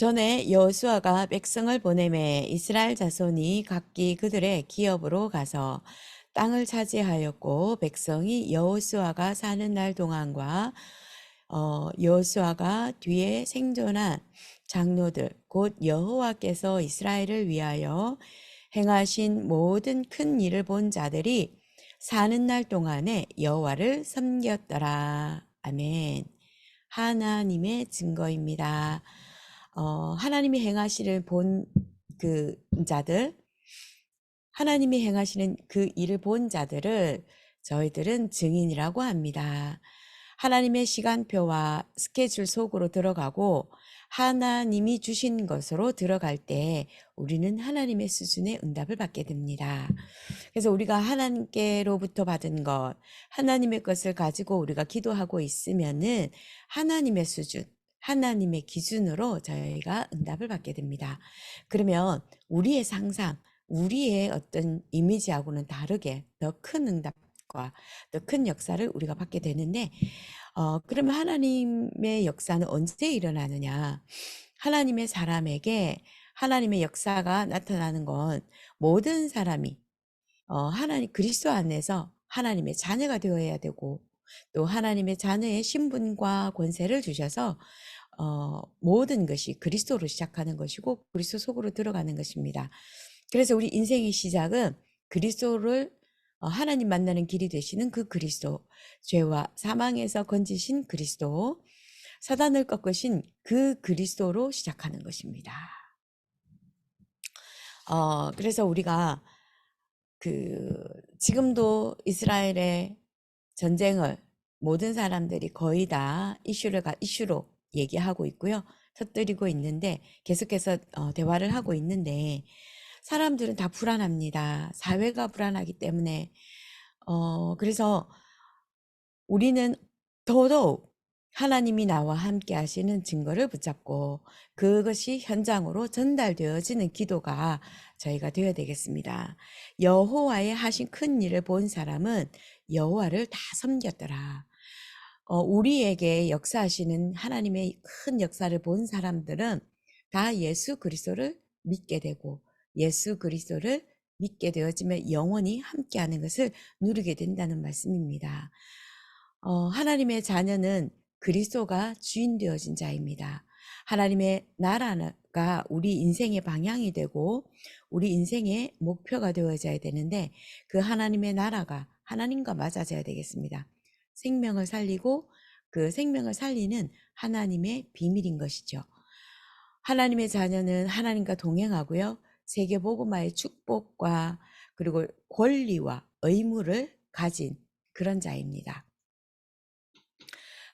전에 여호수아가 백성을 보내매 이스라엘 자손이 각기 그들의 기업으로 가서 땅을 차지하였고 백성이 여호수아가 사는 날 동안과 어, 여호수아가 뒤에 생존한 장로들 곧 여호와께서 이스라엘을 위하여 행하신 모든 큰 일을 본 자들이 사는 날 동안에 여호와를 섬겼더라. 아멘. 하나님의 증거입니다. 어, 하나님이 행하시를 본 그 자들, 하나님이 행하시는 그 일을 본 자들을 저희들은 증인이라고 합니다. 하나님의 시간표와 스케줄 속으로 들어가고 하나님이 주신 것으로 들어갈 때 우리는 하나님의 수준의 응답을 받게 됩니다. 그래서 우리가 하나님께로부터 받은 것, 하나님의 것을 가지고 우리가 기도하고 있으면은 하나님의 수준, 하나님의 기준으로 저희가 응답을 받게 됩니다. 그러면 우리의 상상, 우리의 어떤 이미지하고는 다르게 더 큰 응답과 더 큰 역사를 우리가 받게 되는데, 어, 그러면 하나님의 역사는 언제 일어나느냐? 하나님의 사람에게 하나님의 역사가 나타나는 건 모든 사람이 어, 하나님 그리스도 안에서 하나님의 자녀가 되어야 되고 또 하나님의 자녀의 신분과 권세를 주셔서 어, 모든 것이 그리스도로 시작하는 것이고 그리스도 속으로 들어가는 것입니다. 그래서 우리 인생의 시작은 그리스도를 어, 하나님 만나는 길이 되시는 그 그리스도, 죄와 사망에서 건지신 그리스도, 사단을 꺾으신 그 그리스도로 시작하는 것입니다. 어, 그래서 우리가 그 지금도 이스라엘의 전쟁을 모든 사람들이 거의 다 이슈를 이슈로 얘기하고 있고요. 터뜨리고 있는데 계속해서 어, 대화를 하고 있는데 사람들은 다 불안합니다. 사회가 불안하기 때문에 어, 그래서 우리는 더더욱 하나님이 나와 함께 하시는 증거를 붙잡고 그것이 현장으로 전달되어지는 기도가 저희가 되어야 되겠습니다. 여호와의 하신 큰 일을 본 사람은 여호와를 다 섬겼더라. 어, 우리에게 역사하시는 하나님의 큰 역사를 본 사람들은 다 예수 그리스도를 믿게 되고 예수 그리스도를 믿게 되어지면 영원히 함께하는 것을 누리게 된다는 말씀입니다. 어, 하나님의 자녀는 그리스도가 주인 되어진 자입니다. 하나님의 나라가 우리 인생의 방향이 되고 우리 인생의 목표가 되어져야 되는데 그 하나님의 나라가 하나님과 맞아져야 되겠습니다. 생명을 살리고 그 생명을 살리는 하나님의 비밀인 것이죠. 하나님의 자녀는 하나님과 동행하고요. 세계 복음화의 축복과 그리고 권리와 의무를 가진 그런 자입니다.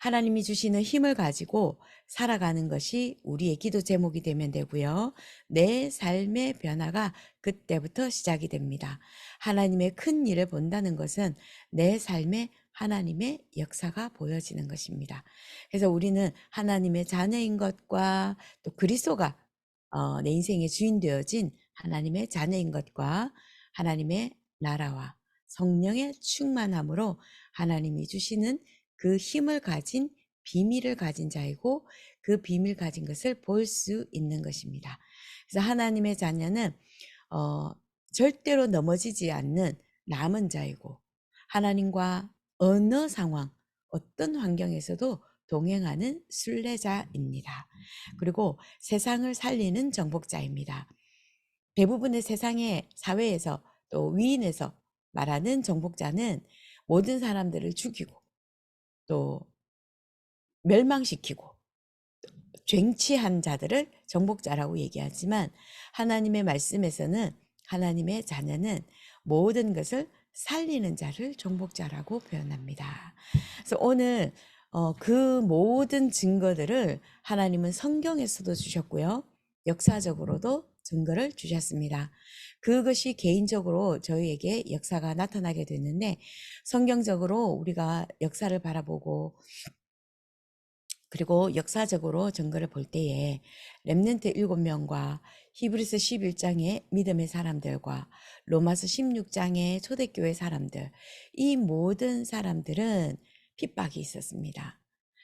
하나님이 주시는 힘을 가지고 살아가는 것이 우리의 기도 제목이 되면 되고요. 내 삶의 변화가 그때부터 시작이 됩니다. 하나님의 큰 일을 본다는 것은 내 삶의 하나님의 역사가 보여지는 것입니다. 그래서 우리는 하나님의 자녀인 것과 또 그리스도가 어, 내 인생의 주인 되어진 하나님의 자녀인 것과 하나님의 나라와 성령의 충만함으로 하나님이 주시는 그 힘을 가진 비밀을 가진 자이고 그 비밀 가진 것을 볼 수 있는 것입니다. 그래서 하나님의 자녀는 어, 절대로 넘어지지 않는 남은 자이고 하나님과 어느 상황, 어떤 환경에서도 동행하는 순례자입니다. 그리고 세상을 살리는 정복자입니다. 대부분의 세상의 사회에서 또 위인에서 말하는 정복자는 모든 사람들을 죽이고 또 멸망시키고 쟁취한 자들을 정복자라고 얘기하지만 하나님의 말씀에서는 하나님의 자녀는 모든 것을 살리는 자를 정복자라고 표현합니다. 그래서 오늘 어, 그 모든 증거들을 하나님은 성경에서도 주셨고요. 역사적으로도 증거를 주셨습니다. 그것이 개인적으로 저희에게 역사가 나타나게 됐는데 성경적으로 우리가 역사를 바라보고 그리고 역사적으로 증거를 볼 때에 렘넨트 7명과 히브리스 11장의 믿음의 사람들과 로마서 16장의 초대교회 사람들 이 모든 사람들은 핍박이 있었습니다.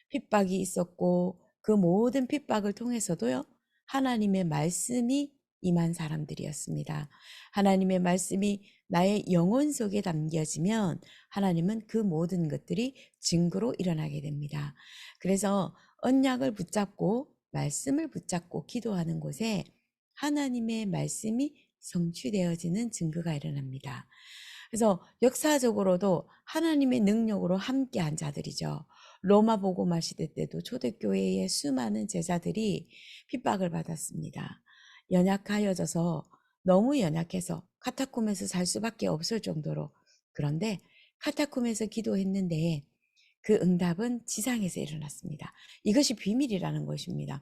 핍박이 있었고 그 모든 핍박을 통해서도요 하나님의 말씀이 임한 사람들이었습니다. 하나님의 말씀이 나의 영혼 속에 담겨지면 하나님은 그 모든 것들이 증거로 일어나게 됩니다. 그래서 언약을 붙잡고 말씀을 붙잡고 기도하는 곳에 하나님의 말씀이 성취되어지는 증거가 일어납니다. 그래서 역사적으로도 하나님의 능력으로 함께한 자들이죠. 로마 복음화 시대 때도 초대교회의 수많은 제자들이 핍박을 받았습니다. 연약하여져서 너무 연약해서 카타콤에서 살 수밖에 없을 정도로 그런데 카타콤에서 기도했는데 그 응답은 지상에서 일어났습니다. 이것이 비밀이라는 것입니다.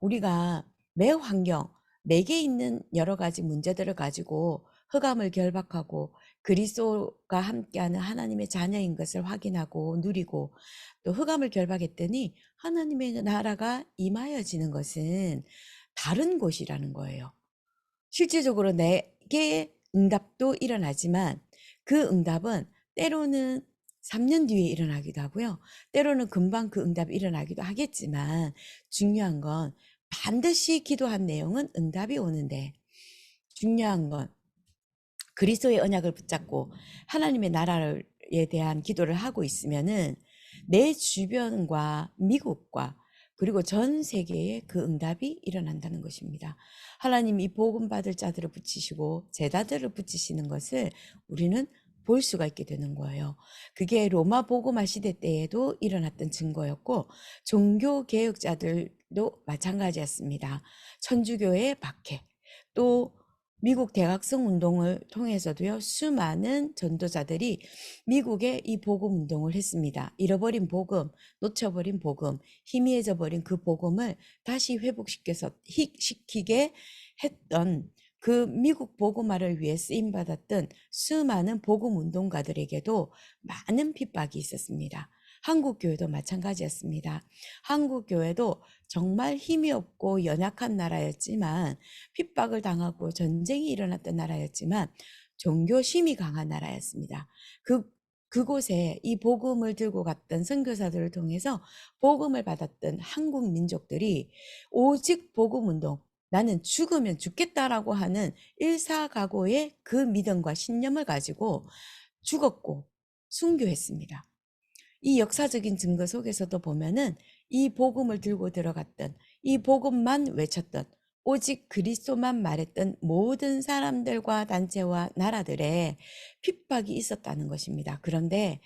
우리가 매 환경, 내게 있는 여러 가지 문제들을 가지고 흑암을 결박하고 그리스도가 함께하는 하나님의 자녀인 것을 확인하고 누리고 또 흑암을 결박했더니 하나님의 나라가 임하여지는 것은 다른 곳이라는 거예요. 실질적으로 내게 응답도 일어나지만 그 응답은 때로는 3년 뒤에 일어나기도 하고요. 때로는 금방 그 응답이 일어나기도 하겠지만 중요한 건 반드시 기도한 내용은 응답이 오는데 중요한 건 그리스도의 언약을 붙잡고 하나님의 나라에 대한 기도를 하고 있으면은 내 주변과 미국과 그리고 전 세계에 그 응답이 일어난다는 것입니다. 하나님 이 복음 받을 자들을 붙이시고 제자들을 붙이시는 것을 우리는 볼 수가 있게 되는 거예요. 그게 로마 복음화 시대 때에도 일어났던 증거였고 종교 개혁자들도 마찬가지였습니다. 천주교의 박해 또 미국 대학생 운동을 통해서도요, 수많은 전도자들이 미국의 이 복음 운동을 했습니다. 잃어버린 복음, 놓쳐버린 복음, 희미해져 버린 그 복음을 다시 회복시켜서 시키게 했던 그 미국 복음화를 위해 쓰임 받았던 수많은 복음 운동가들에게도 많은 핍박이 있었습니다. 한국 교회도 마찬가지였습니다. 한국 교회도 정말 힘이 없고 연약한 나라였지만 핍박을 당하고 전쟁이 일어났던 나라였지만 종교 심이 강한 나라였습니다. 그 그곳에 이 복음을 들고 갔던 선교사들을 통해서 복음을 받았던 한국 민족들이 오직 복음 운동 나는 죽으면 죽겠다라고 하는 일사각오의 그 믿음과 신념을 가지고 죽었고 순교했습니다. 이 역사적인 증거 속에서도 보면은 이 복음을 들고 들어갔던 이 복음만 외쳤던 오직 그리스도만 말했던 모든 사람들과 단체와 나라들의 핍박이 있었다는 것입니다. 그런데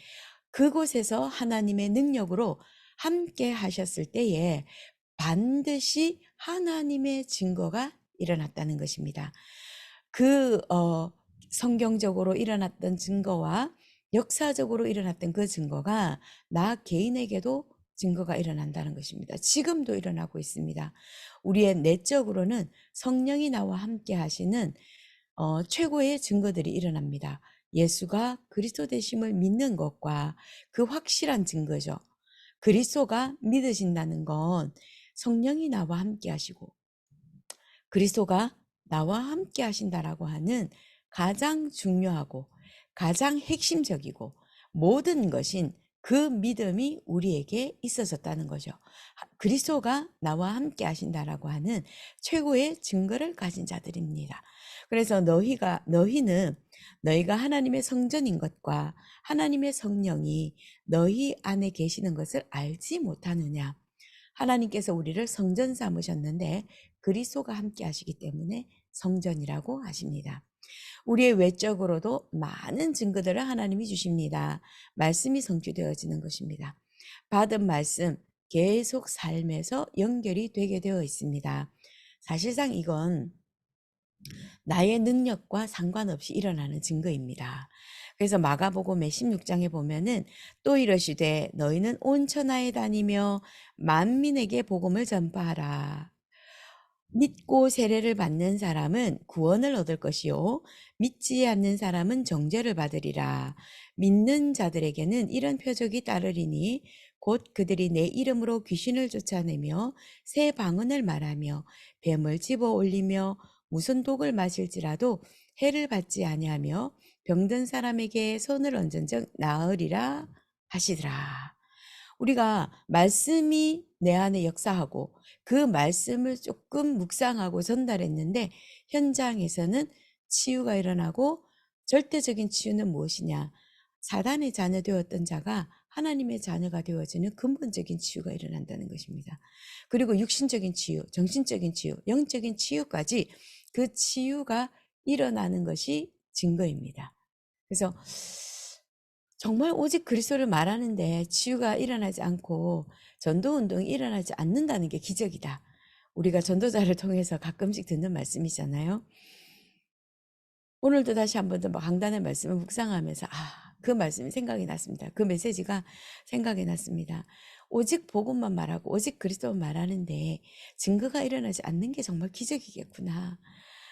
그곳에서 하나님의 능력으로 함께 하셨을 때에 반드시 하나님의 증거가 일어났다는 것입니다. 그, 어, 성경적으로 일어났던 증거와 역사적으로 일어났던 그 증거가 나 개인에게도 증거가 일어난다는 것입니다. 지금도 일어나고 있습니다. 우리의 내적으로는 성령이 나와 함께 하시는 어, 최고의 증거들이 일어납니다. 예수가 그리스도 되심을 믿는 것과 그 확실한 증거죠. 그리스도가 믿으신다는 건 성령이 나와 함께 하시고 그리스도가 나와 함께 하신다라고 하는 가장 중요하고 가장 핵심적이고 모든 것인 그 믿음이 우리에게 있어졌다는 거죠. 그리스도가 나와 함께 하신다라고 하는 최고의 증거를 가진 자들입니다. 그래서 너희가 너희는 너희가 하나님의 성전인 것과 하나님의 성령이 너희 안에 계시는 것을 알지 못하느냐? 하나님께서 우리를 성전 삼으셨는데 그리스도가 함께 하시기 때문에 성전이라고 하십니다. 우리의 외적으로도 많은 증거들을 하나님이 주십니다. 말씀이 성취되어지는 것입니다. 받은 말씀 계속 삶에서 연결이 되게 되어 있습니다. 사실상 이건 나의 능력과 상관없이 일어나는 증거입니다. 그래서 마가복음의 16장에 보면은 또 이러시되 너희는 온 천하에 다니며 만민에게 복음을 전파하라. 믿고 세례를 받는 사람은 구원을 얻을 것이요 믿지 않는 사람은 정죄를 받으리라. 믿는 자들에게는 이런 표적이 따르리니 곧 그들이 내 이름으로 귀신을 쫓아내며 새 방언을 말하며 뱀을 집어 올리며 무슨 독을 마실지라도 해를 받지 아니하며 병든 사람에게 손을 얹은 적 나으리라 하시더라. 우리가 말씀이 내 안에 역사하고 그 말씀을 조금 묵상하고 전달했는데 현장에서는 치유가 일어나고 절대적인 치유는 무엇이냐? 사단의 자녀 되었던 자가 하나님의 자녀가 되어지는 근본적인 치유가 일어난다는 것입니다. 그리고 육신적인 치유, 정신적인 치유, 영적인 치유까지 그 치유가 일어나는 것이 증거입니다. 그래서 정말 오직 그리스도를 말하는데 치유가 일어나지 않고 전도 운동이 일어나지 않는다는 게 기적이다. 우리가 전도자를 통해서 가끔씩 듣는 말씀이잖아요. 오늘도 다시 한 번 더 강단의 말씀을 묵상하면서 아, 그 말씀이 생각이 났습니다. 그 메시지가 생각이 났습니다. 오직 복음만 말하고 오직 그리스도만 말하는데 증거가 일어나지 않는 게 정말 기적이겠구나.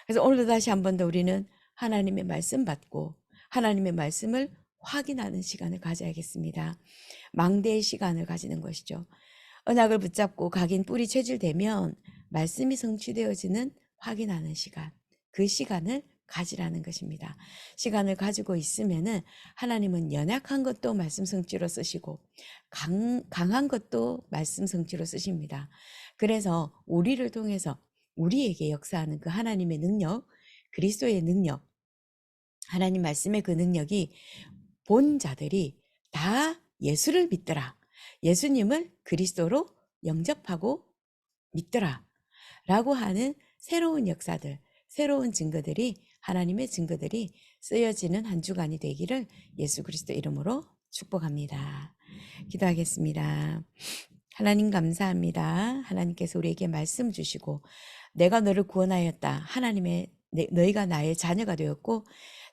그래서 오늘도 다시 한 번 더 우리는 하나님의 말씀 받고 하나님의 말씀을 확인하는 시간을 가져야겠습니다. 망대의 시간을 가지는 것이죠. 언약을 붙잡고 각인 뿌리 체질되면 말씀이 성취되어지는 확인하는 시간. 그 시간을 가지라는 것입니다. 시간을 가지고 있으면은 하나님은 연약한 것도 말씀 성취로 쓰시고 강, 강한 것도 말씀 성취로 쓰십니다. 그래서 우리를 통해서 우리에게 역사하는 그 하나님의 능력, 그리스도의 능력, 하나님 말씀의 그 능력이 본 자들이 다 예수를 믿더라. 예수님을 그리스도로 영접하고 믿더라. 라고 하는 새로운 역사들, 새로운 증거들이 하나님의 증거들이 쓰여지는 한 주간이 되기를 예수 그리스도 이름으로 축복합니다. 기도하겠습니다. 하나님 감사합니다. 하나님께서 우리에게 말씀 주시고 내가 너를 구원하였다. 하나님의 너희가 나의 자녀가 되었고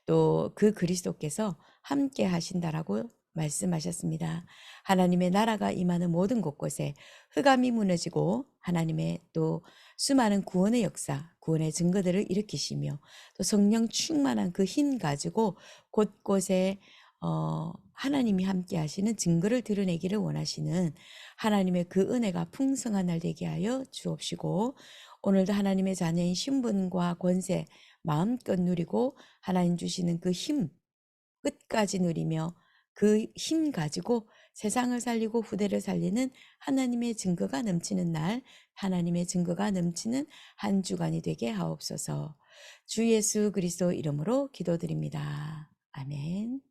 또 그 그리스도께서 함께 하신다라고 말씀하셨습니다. 하나님의 나라가 임하는 모든 곳곳에 흑암이 무너지고 하나님의 또 수많은 구원의 역사, 구원의 증거들을 일으키시며 또 성령 충만한 그 힘 가지고 곳곳에 어, 하나님이 함께 하시는 증거를 드러내기를 원하시는 하나님의 그 은혜가 풍성한 날 되게 하여 주옵시고 오늘도 하나님의 자녀인 신분과 권세 마음껏 누리고 하나님 주시는 그 힘 끝까지 누리며 그 힘 가지고 세상을 살리고 후대를 살리는 하나님의 증거가 넘치는 날, 하나님의 증거가 넘치는 한 주간이 되게 하옵소서. 주 예수 그리스도 이름으로 기도드립니다. 아멘.